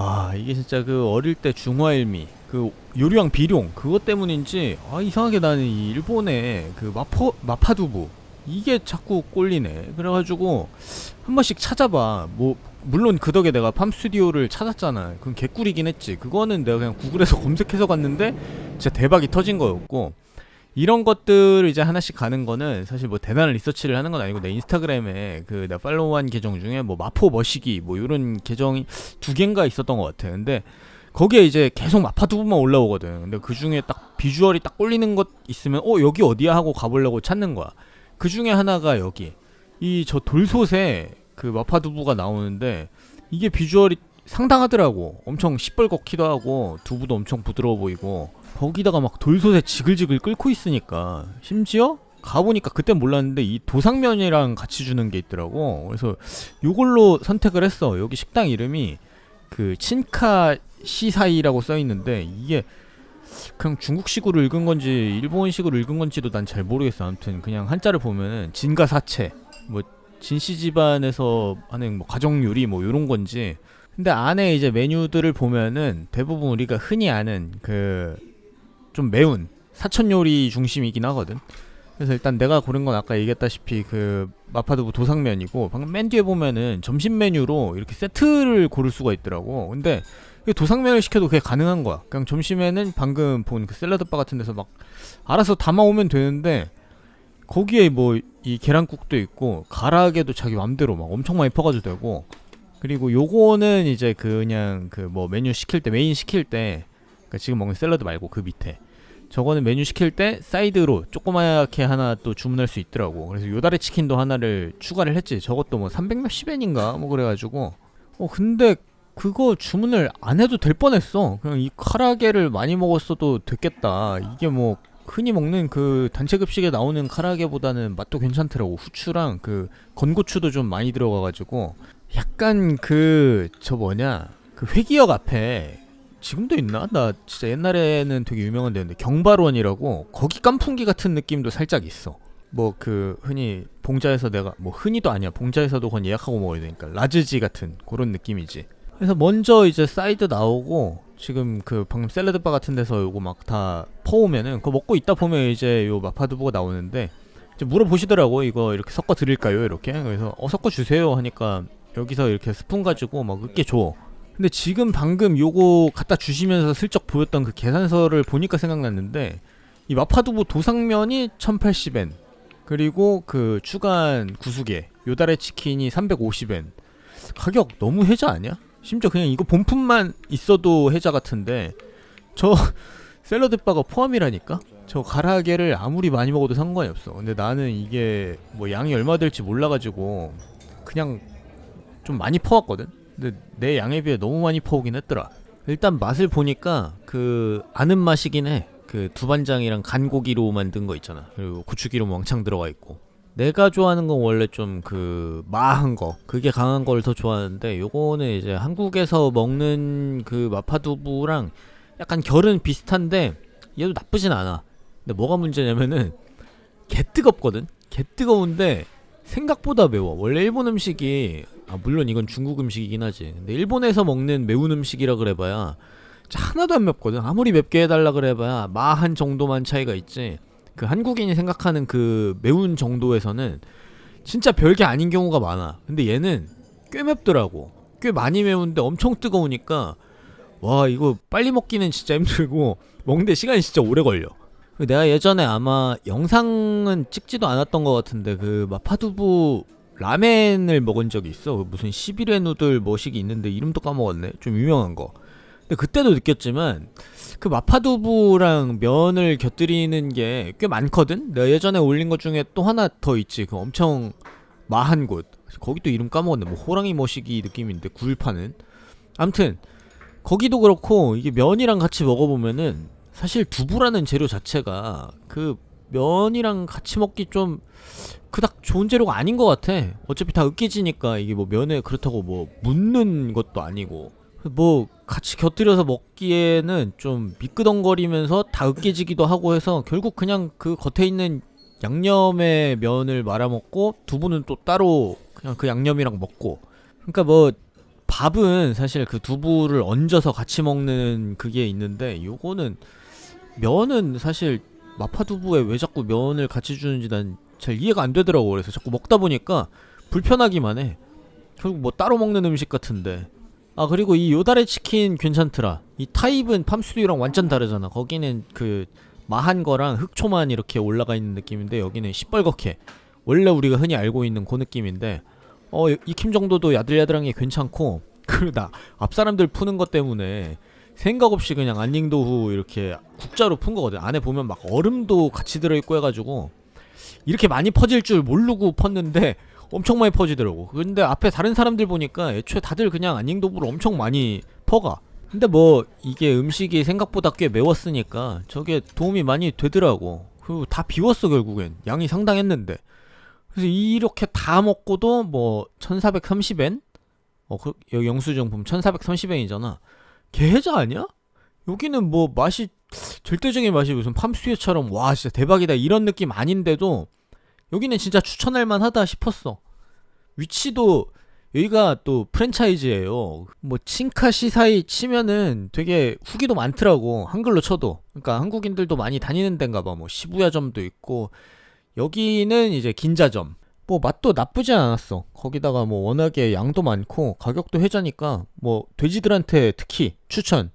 아 이게 진짜 그 어릴 때 중화일미 그 요리왕 비룡 그것 때문인지 아 이상하게 나는 이 일본의 그 마포 마파두부 이게 자꾸 꼴리네. 그래가지고 한 번씩 찾아봐. 뭐 물론 그 덕에 내가 팜 스튜디오를 찾았잖아. 그건 개꿀이긴 했지. 그거는 내가 그냥 구글에서 검색해서 갔는데 진짜 대박이 터진 거였고 이런 것들을 이제 하나씩 가는 거는 사실 뭐 대단한 리서치를 하는 건 아니고 내 인스타그램에 그 내가 팔로우한 계정 중에 뭐 마포 머시기 뭐 이런 계정이 두 개인가 있었던 것 같아. 근데 거기에 이제 계속 마파두부만 올라오거든. 근데 그 중에 딱 비주얼이 딱 꼴리는 것 있으면 어 여기 어디야 하고 가보려고 찾는 거야. 그 중에 하나가 여기 이 저 돌솥에 그 마파두부가 나오는데 이게 비주얼이 상당하더라고. 엄청 시뻘겋기도 하고 두부도 엄청 부드러워 보이고 거기다가 막 돌솥에 지글지글 끓고 있으니까 심지어 가보니까 그때 몰랐는데 이 도상면이랑 같이 주는 게 있더라고. 그래서 요걸로 선택을 했어. 여기 식당 이름이 그 친카 시사이라고 써 있는데 이게 그냥 중국식으로 읽은 건지 일본식으로 읽은 건지도 난 잘 모르겠어. 아무튼 그냥 한자를 보면은 진가 사채 뭐 진씨 집안에서 하는 뭐 가정 요리 뭐 요런 건지 근데 안에 이제 메뉴들을 보면은 대부분 우리가 흔히 아는 그 좀 매운 사천 요리 중심이긴 하거든. 그래서 일단 내가 고른 건 아까 얘기했다시피 그 마파두부 도상면이고 방금 맨 뒤에 보면은 점심 메뉴로 이렇게 세트를 고를 수가 있더라고. 근데 이 도상면을 시켜도 그게 가능한 거야. 그냥 점심에는 방금 본 그 샐러드 바 같은 데서 막 알아서 담아오면 되는데 거기에 뭐 이 계란국도 있고 가라아게도 자기 맘대로 막 엄청 많이 퍼가지고 되고 그리고 요거는 이제 그냥 그 뭐 메뉴 시킬 때 메인 시킬 때 그러니까 지금 먹는 샐러드 말고 그 밑에 저거는 메뉴 시킬 때 사이드로 조그맣게 하나 또 주문할 수 있더라고. 그래서 요다리 치킨도 하나를 추가를 했지. 저것도 뭐 300몇십 엔인가 뭐 그래가지고 어 근데 그거 주문을 안 해도 될 뻔했어. 그냥 이 카라게를 많이 먹었어도 됐겠다. 이게 뭐 흔히 먹는 그 단체 급식에 나오는 카라게보다는 맛도 괜찮더라고. 후추랑 그 건고추도 좀 많이 들어가가지고 약간 그 저 뭐냐 그 회기역 앞에 지금도 있나? 나 진짜 옛날에는 되게 유명한 데였는데 경발원이라고 거기 깐풍기 같은 느낌도 살짝 있어. 뭐 그 흔히 봉자에서 내가 뭐 흔히도 아니야. 봉자에서도 그건 예약하고 먹어야 되니까 라즈지 같은 그런 느낌이지. 그래서 먼저 이제 사이드 나오고 지금 그 방금 샐러드 바 같은 데서 요거 막 다 퍼오면은 그거 먹고 있다 보면 이제 요 마파두부가 나오는데 이제 물어보시더라고 이거 이렇게 섞어 드릴까요 이렇게 그래서 어 섞어 주세요 하니까 여기서 이렇게 스푼 가지고 막 으깨 줘 근데 지금 방금 요거 갖다 주시면서 슬쩍 보였던 그 계산서를 보니까 생각났는데 이 마파두부 도상면이 1080엔 그리고 그 추가한 구수개 요다레 치킨이 350엔 가격 너무 해자 아니야? 심지어 그냥 이거 본품만 있어도 해자 같은데 저 샐러드 바가 포함이라니까? 저 가라아게를 아무리 많이 먹어도 상관이 없어 근데 나는 이게 뭐 양이 얼마 될지 몰라가지고 그냥 좀 많이 퍼왔거든 근데 내 양에 비해 너무 많이 퍼오긴 했더라. 일단 맛을 보니까 그 아는 맛이긴 해. 그 두반장이랑 간고기로 만든 거 있잖아. 그리고 고추기름 왕창 들어가 있고. 내가 좋아하는 건 원래 좀 그 마한 거, 그게 강한 걸 더 좋아하는데 요거는 이제 한국에서 먹는 그 마파두부랑 약간 결은 비슷한데 얘도 나쁘진 않아. 근데 뭐가 문제냐면은 개 뜨겁거든. 개 뜨거운데 생각보다 매워. 원래 일본 음식이 아 물론 이건 중국 음식이긴 하지. 근데 일본에서 먹는 매운 음식이라 그래봐야 하나도 안 맵거든. 아무리 맵게 해달라 그래봐야 마한 정도만 차이가 있지. 그 한국인이 생각하는 그 매운 정도에서는 진짜 별게 아닌 경우가 많아. 근데 얘는 꽤 맵더라고. 꽤 많이 매운데 엄청 뜨거우니까 와 이거 빨리 먹기는 진짜 힘들고 먹는데 시간이 진짜 오래 걸려. 내가 예전에 아마 영상은 찍지도 않았던 것 같은데 그 마파두부 라멘을 먹은 적이 있어. 무슨 11회 누들 뭐식이 있는데 이름도 까먹었네. 좀 유명한 거. 근데 그때도 느꼈지만 그 마파두부랑 면을 곁들이는 게 꽤 많거든. 내가 예전에 올린 것 중에 또 하나 더 있지. 그 엄청 마한 곳. 거기 또 이름 까먹었네. 뭐 호랑이 머시기 느낌인데 굴 파는. 암튼 거기도 그렇고 이게 면이랑 같이 먹어보면은 사실 두부라는 재료 자체가 그 면이랑 같이 먹기 좀 그닥 좋은 재료가 아닌 것 같아. 어차피 다 으깨지니까 이게 뭐 면에 그렇다고 뭐 묻는 것도 아니고 뭐 같이 곁들여서 먹기에는 좀 미끄덩거리면서 다 으깨지기도 하고 해서 결국 그냥 그 겉에 있는 양념의 면을 말아 먹고 두부는 또 따로 그냥 그 양념이랑 먹고 그러니까 뭐 밥은 사실 그 두부를 얹어서 같이 먹는 그게 있는데 요거는 면은 사실 마파두부에 왜 자꾸 면을 같이 주는지 난 잘 이해가 안 되더라고. 그래서 자꾸 먹다 보니까 불편하기만 해. 결국 뭐 따로 먹는 음식 같은데. 아 그리고 이 요다레 치킨 괜찮더라. 이 타입은 팜스튜디오랑 완전 다르잖아. 거기는 그 마한 거랑 흑초만 이렇게 올라가 있는 느낌인데 여기는 시뻘겋게. 원래 우리가 흔히 알고 있는 그 느낌인데. 어 익힘 정도도 야들야들한 게 괜찮고. 나 앞사람들 푸는 것 때문에 생각 없이 그냥 안닝도후 이렇게 국자로 푼 거거든. 안에 보면 막 얼음도 같이 들어있고 해가지고 이렇게 많이 퍼질 줄 모르고 펐는데 엄청 많이 퍼지더라고. 근데 앞에 다른 사람들 보니까 애초에 다들 그냥 안닝도부를 엄청 많이 퍼가. 근데 뭐 이게 음식이 생각보다 꽤 매웠으니까 저게 도움이 많이 되더라고. 그리고 다 비웠어 결국엔. 양이 상당했는데. 그래서 이렇게 다 먹고도 뭐 1430엔? 어, 그, 영수증 보면 1430엔이잖아 개해자 아니야? 여기는 뭐 맛이 절대적인 맛이 무슨 팜스튜어처럼 와 진짜 대박이다 이런 느낌 아닌데도 여기는 진짜 추천할 만하다 싶었어. 위치도 여기가 또 프랜차이즈예요. 뭐 칭카 시사이 치면은 되게 후기도 많더라고 한글로 쳐도. 그러니까 한국인들도 많이 다니는 데인가 봐 뭐 시부야점도 있고 여기는 이제 긴자점 뭐 맛도 나쁘지 않았어. 거기다가 뭐 워낙에 양도 많고 가격도 회자니까 뭐 돼지들한테 특히 추천